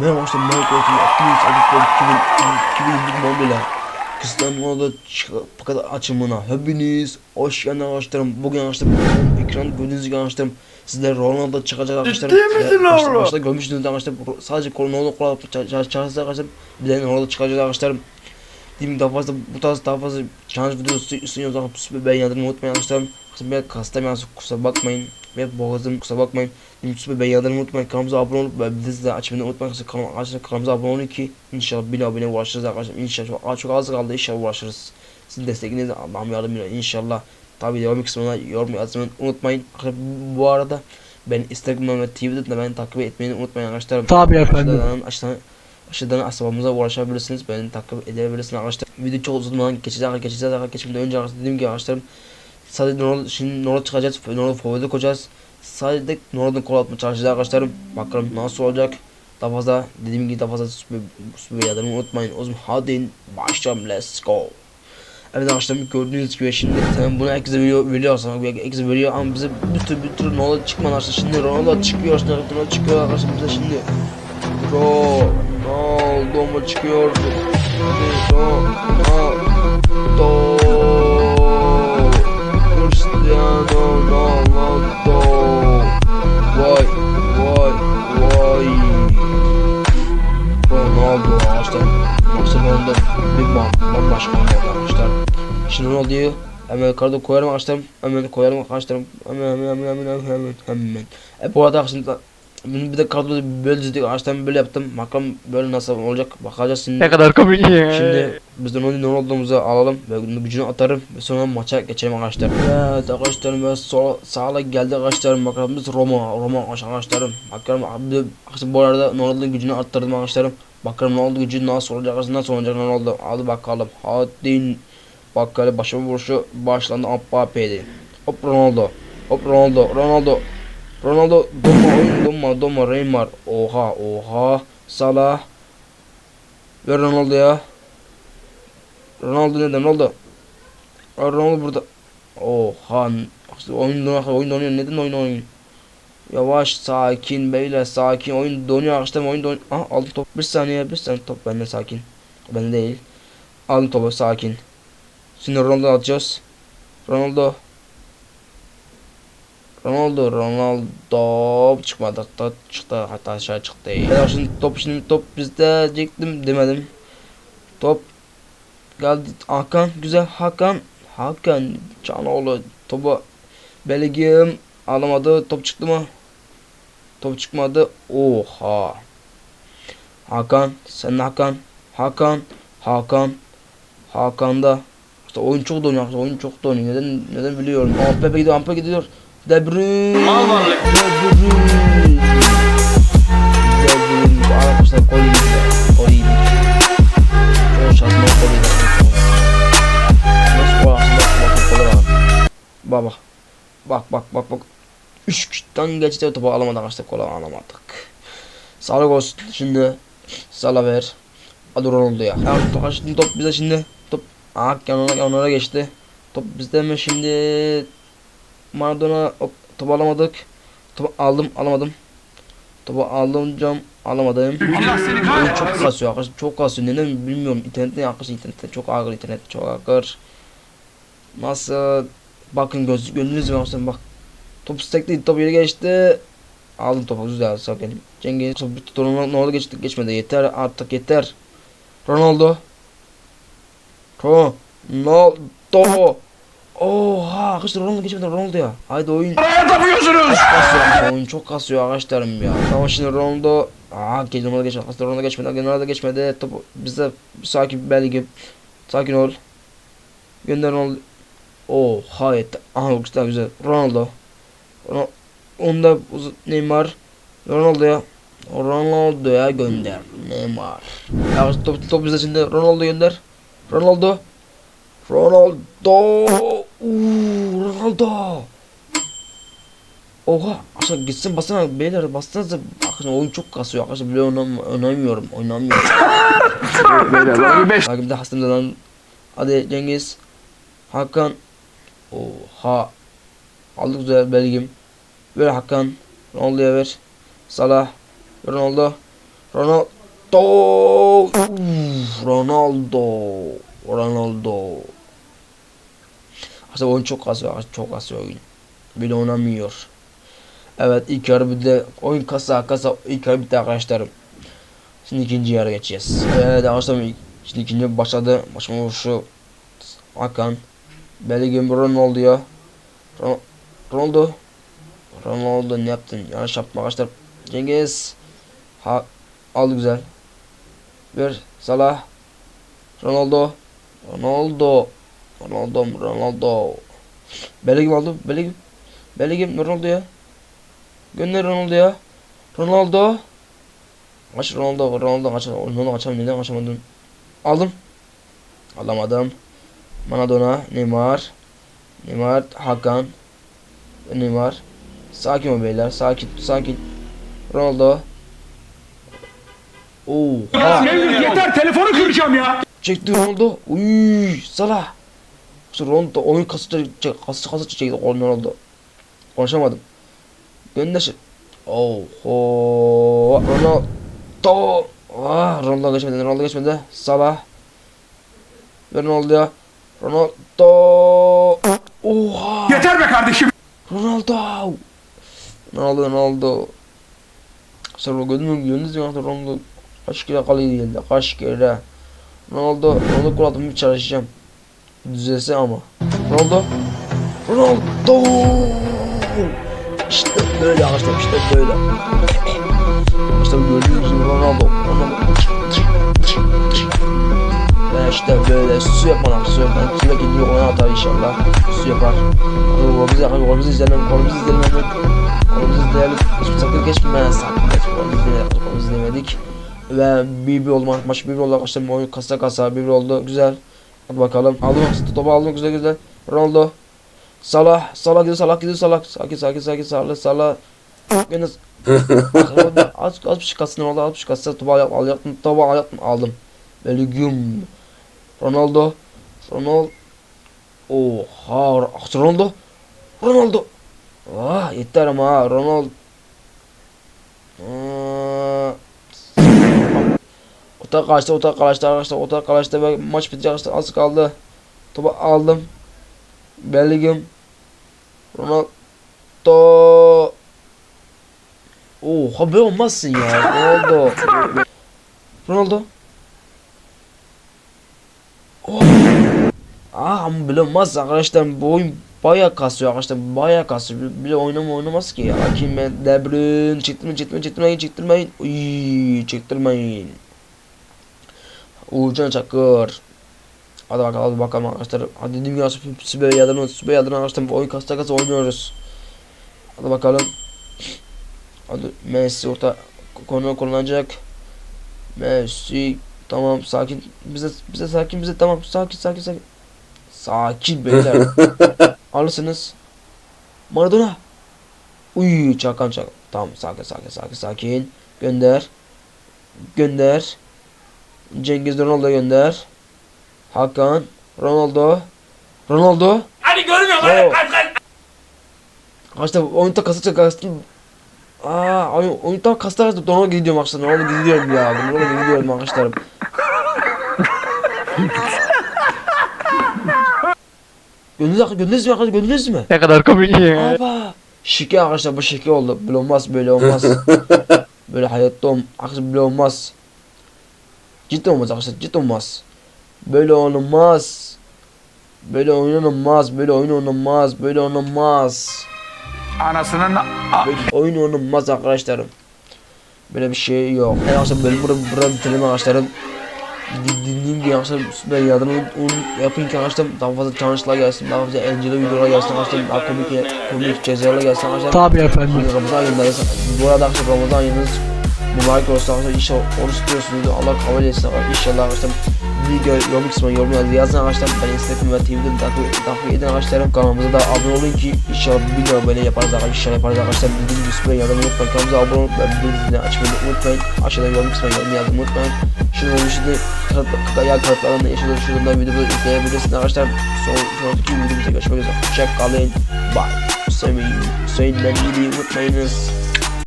Merhaba arkadaşlar Merhaba arkadaşlar Akdeniz Avrupa 2011'ler Cristiano Ronaldo fakat açımına. Hepiniz hoş geldiniz arkadaşlarım. Bugün arkadaşlar bu ekran gördüğünüz gibi arkadaşlarım Sizler Ronaldo çıkacak arkadaşlar. Ciddi başta görmüşsünüz arkadaşlar. Sadece Ronaldo kulağı çağırsa arkadaşlar Bir de Ronaldo çıkacak arkadaşlarım. Dediğim daha fazla bu tarz daha fazla challenge videosu arkadaşlar Ben yardımını unutmayın arkadaşlarım. Ben kastım yani kusura bakmayın ve boğazım kusura bakmayın YouTube ben yardımını unutmayın kanalımıza abone olup ve bizi de açmayı unutmayın arkadaşlar kanal, arkadaşlar kanalımıza abone olun ki inşallah 1000 abone ulaşırız arkadaşlar. İnşallah çok, çok az kaldı inşallah ulaşırız. Sizin desteğinizle Allah'ım yardımıyla inşallah. Tabi devam kısmına yorum yazmayı unutmayın. Arkadaşlar bu arada ben Instagram'dan ve Twitter'dan da beni takip etmeyi unutmayın arkadaşlar. Tabii efendim. aşağıdan, aşağıdan, asabımıza ulaşabilirsiniz. Beni takip edebilirsiniz arkadaşlar. Video çok uzun geçeceğiz geçeceğiz arkadaşlar. Geçmeden önce arkadaşlar dediğim gibi arkadaşlar sadece Ronaldo şimdi Ronaldo çıkacağız Ronaldo forvete koyacağız. Sadece Ronaldo'nun kol atma çalışacağız arkadaşlarım bakalım nasıl olacak. Daha fazla dediğim gibi daha fazla süper, yardımı unutmayın. O zaman hadi başlayalım let's go. Evet arkadaşlar gördüğünüz gibi şimdi tamam bunu herkese veriyor veriyor aslında herkese veriyor ama bize bir türlü bir türlü Ronaldo çıkmadı arkadaşlar şimdi Ronaldo çıkıyor şimdi Ronaldo çıkıyor arkadaşlar. Bize şimdi Ronaldo mu çıkıyor? Ronaldo Ronaldo Vay vay vay Ronaldo arkadaşlar Barcelona'da bir bam bambaşka arkadaşlar Şimdi Ronaldo'yu hemen yukarıda koyarım arkadaşlar hemen koyarım arkadaşlar hemen hemen hemen hemen hemen hemen e bu arada şimdi bunu bir de kadroda böyle dedik arkadaşlar böyle yaptım bakalım böyle nasıl olacak bakacağız şimdi Ne kadar komik ya. Şimdi biz de Ronaldo Ronaldo'muzu alalım ve gücünü atarım ve sonra maça geçelim arkadaşlar. Evet arkadaşlarım ve sol sağla geldi arkadaşlarım bakalım biz Roma Roma arkadaşlarım. Bakalım abi arkadaşlar bu arada Ronaldo'nun gücünü arttırdım arkadaşlarım. Bakalım Ronaldo gücü nasıl olacak arkadaşlar nasıl olacak Ronaldo. Hadi bakalım. Hadi bakalım başa vuruşu başlandı Mbappe'ydi. Hop Ronaldo. Hop Ronaldo. Ronaldo. Ronaldo donma oyun donma donma Neymar. Oha oha. Salah. Ver Ronaldo'ya. Ronaldo neden Ronaldo? Aa, Ronaldo burada. Oha. Oyun donuyor, oyun donuyor. Neden oyun oyun? Yavaş, sakin beyler, sakin. Oyun donuyor arkadaşlar, oyun donuyor. Aha aldım top. Bir saniye, bir saniye top bende sakin. Bende değil. Aldım topu sakin. Şimdi Ronaldo atacağız. Ronaldo. Ronaldo, Ronaldo çıkmadı hatta çıktı hatta aşağı çıktı. Ya şimdi top şimdi top bizde diyecektim demedim. Top geldi Hakan güzel Hakan Hakan Canoğlu topu Belgium alamadı top çıktı mı? Top çıkmadı. Oha. Hakan sen Hakan Hakan Hakan Hakan'da işte oyun çok donuyor oyun çok donuyor neden neden biliyorum Ampe gidiyor Ampe gidiyor De Bruyne. Mal varlık. De Bruyne. De Bruyne arkadaşlar gol yedi gol yedi çok şanslı gol nasıl gol aslında bak gole bak bak bak bak. Bak bak üç kişiden geçti topu alamadık arkadaşlar gol alamadık. Sağlık olsun. Şimdi Salah ver. Hadi Ronaldo'ya. Ya top, şimdi top bize şimdi. Top ah yanına yanlara geçti. Top bizde mi şimdi Maradona topu alamadık. Topu aldım alamadım. Topu aldım cam alamadım. Allah seni Oyun çok kasıyor arkadaşlar çok kasıyor neden bilmiyorum internette arkadaşlar internette çok ağır internet çok ağır. Nasıl bakın göz gibi arkadaşlar bak. Top stekli top yere geçti. Aldım topu güzel benim. Cengiz top bitti ne oldu geçti geçmedi yeter artık yeter. Ronaldo. Ronaldo. Oha arkadaşlar Ronaldo geçmedi Ronaldo ya. Haydi oyun. Araya tapıyorsunuz. kasıyor oyun çok kasıyor arkadaşlarım ya. Tamam şimdi Ronaldo. Aa Ronaldo geçmedi. Arkadaşlar Ronaldo geçmedi. Ronaldo geçmedi. Topu bize sakin belki. Sakin ol. Gönder Ronaldo. Oha yeter. Aha güzel güzel. Ronaldo. Ronaldo. Onda Neymar. Ronaldo'ya. Ronaldo'ya gönder. Neymar. Ya top, top bize şimdi Ronaldo gönder. Ronaldo. Ronaldo. Ronaldo. Oha aşağı gitsin basana beyler bassanıza arkadaşlar oyun çok kasıyor arkadaşlar bile oynam oynamıyorum oynamıyorum. Bak bir de hastım lan. Hadi Cengiz. Hakan. Oha. Aldık güzel belgim. Ver Hakan. Ronaldo'ya ver. Salah. Ronaldo. Ronaldo. Ronaldo. Ronaldo. Aslında oyun çok kasıyor. Çok kasıyor oyun. Bile oynamıyor. Evet ilk yarı bir de oyun kasa kasa ilk yarı bitti arkadaşlarım. Şimdi ikinci yarı geçeceğiz. Evet arkadaşlar şimdi ikinci başladı. Başıma vuruşu Hakan. Bellingham Ronaldo'ya. Ron- Ronaldo. Ronaldo ne yaptın? Yanlış yaptım arkadaşlar. Cengiz. Ha aldı güzel. Bir Salah. Ronaldo. Ronaldo. Ronaldo. Ronaldo. Bellingham aldı. Bellingham. Bellingham Ronaldo'ya. Gönder Ronaldo'ya. Ronaldo. Aç Ronaldo. Ronaldo aç. Ronaldo açamadım. Neden açamadım? Aldım. Alamadım. Maradona. Neymar. Neymar. Hakan. Neymar. Sakin ol beyler. Sakin. Sakin. Ronaldo. Mevlüt yeter telefonu kıracağım ya. Çekti Ronaldo. Uy, Salah. Ronaldo oyun kasıtı çek, kasıtı kasıtı çekti Ronaldo. Konuşamadım. Gönder. Oho. Ronaldo. Ah, Ronaldo geçmedi. Ronaldo geçmedi. Salah. Ver Ronaldo'ya. Ronaldo. Oha. Yeter be kardeşim. Ronaldo. Ronaldo Ronaldo. Sonra gördün mü gördünüz mü Ronaldo kaç kere kaleye geldi kaç kere. Ronaldo Ronaldo gol atmaya çalışacağım. Düzelse ama. Ronaldo. Ronaldo. İşte böyle arkadaşlar işte böyle. İşte gördüğünüz gibi Ronaldo. Ronaldo. Ve işte böyle su yapmalar su yapmalar. Sürekli gidiyor ona atar inşallah. Su yapar. Golümüzü yakın golümüzü izleyelim. Golümüzü izleyelim. Golümüzü izleyelim. Hiçbir sakın geçme. Sakın. Golümüzü izlemedik. Ve bir bir oldu. Maç bir bir oldu arkadaşlar. Oyun kasa kasa bir bir oldu. Güzel. Hadi bakalım. Aldım. Topu aldım. Güzel güzel. Ronaldo. Salah. Salah gidiyor. Salah gidiyor. Salah. Sakin sakin sakin. Salah. Salah. Gene az az bir şey katsın orada az bir katsın topu al alacaktım topu alacaktım aldım Bellingham Ronaldo Ronaldo Oha Ronaldo Ronaldo Ah yeter ama ha Ronaldo Ota kaçtı ota kaçtı arkadaşlar ota kaçtı ve maç bitecek arkadaşlar az kaldı. Topu aldım. Bellingham Ronaldo. Oha böyle olmazsın ya. Ronaldo. Ronaldo. Oh. Ah böyle olmaz arkadaşlar. Bu oyun baya kasıyor arkadaşlar. Baya kasıyor. Bile, oynama oynamaz ki. Ya Hakim ben De Bruyne. Çektirmeyin çektirmeyin çektirmeyin çektirmeyin. Uy, çektirmeyin Uğurcan Çakır. Hadi bakalım hadi bakalım arkadaşlar. Hadi dünya süper, süper yadını süper yadını arkadaşlar bu oyun kasta kasta oynuyoruz. Hadi bakalım. Hadi Messi orta konu kullanacak. Messi tamam sakin. Bize bize sakin bize tamam. Sakin sakin sakin. Sakin beyler. Alırsınız. Maradona. Uy çakan çakan. Tamam sakin sakin sakin sakin. Gönder. Gönder Cengiz Ronaldo gönder Hakan Ronaldo Ronaldo Hadi görmüyorum hadi, Arkadaşlar oyun takası takası Aa, oyun, oyun tam kasta dona gidiyorum arkadaşlar. Ne oldu gidiyorum ya. Oldu gidiyorum arkadaşlarım. Gönderiz, gönderiz mi arkadaşlar? Gönderiz mi? Ne kadar komik ya. Aba. Şike arkadaşlar bu şike oldu. Böyle olmaz böyle olmaz. böyle hayatta olmaz. Arkadaşlar böyle olmaz. Cidden olmaz arkadaşlar cidden olmaz. Böyle olmaz. Böyle oynanılmaz. Böyle oyun oynanmaz. Böyle oynanmaz. Anasının Böyle oyun oynanmaz arkadaşlarım. Böyle bir şey yok. Yani arkadaşlar bölüm burada, burada bitirelim arkadaşlarım. Di- Dinleyin ki arkadaşlar ben yardım yapın ki arkadaşlar daha fazla challenge'lar gelsin, daha fazla eğlenceli videolar gelsin arkadaşlar, daha komik komik cezalar gelsin arkadaşlar. Tabii efendim. Ramazan ayındayız. Bu arada arkadaşlar Ramazan ayınız mübarek olsun arkadaşlar. İnşallah oruç tutuyorsunuz. Allah kabul etsin arkadaşlar. İnşallah arkadaşlar video yorum kısmına yorum yazın. Yazın arkadaşlar. Ben Instagram ve Twitter'da takip, takip edin arkadaşlar. Kanalımıza da abone olun ki inşallah bir video böyle yaparız arkadaşlar. İnşallah yaparız arkadaşlar. Bildiğiniz gibi süper yardım unutmayın. Kanalımıza abone olup ve bildirimleri açmayı unutmayın. Aşağıda yorum kısmına yorum yazmayı unutmayın. Şimdi yer kartlarında yaşadığı şuradan videoda izleyebilirsiniz arkadaşlar. Son, sonraki videomuzda görüşmek üzere. Hoşçakalın. Bye. Sevmeyi, söylemeyi unutmayınız.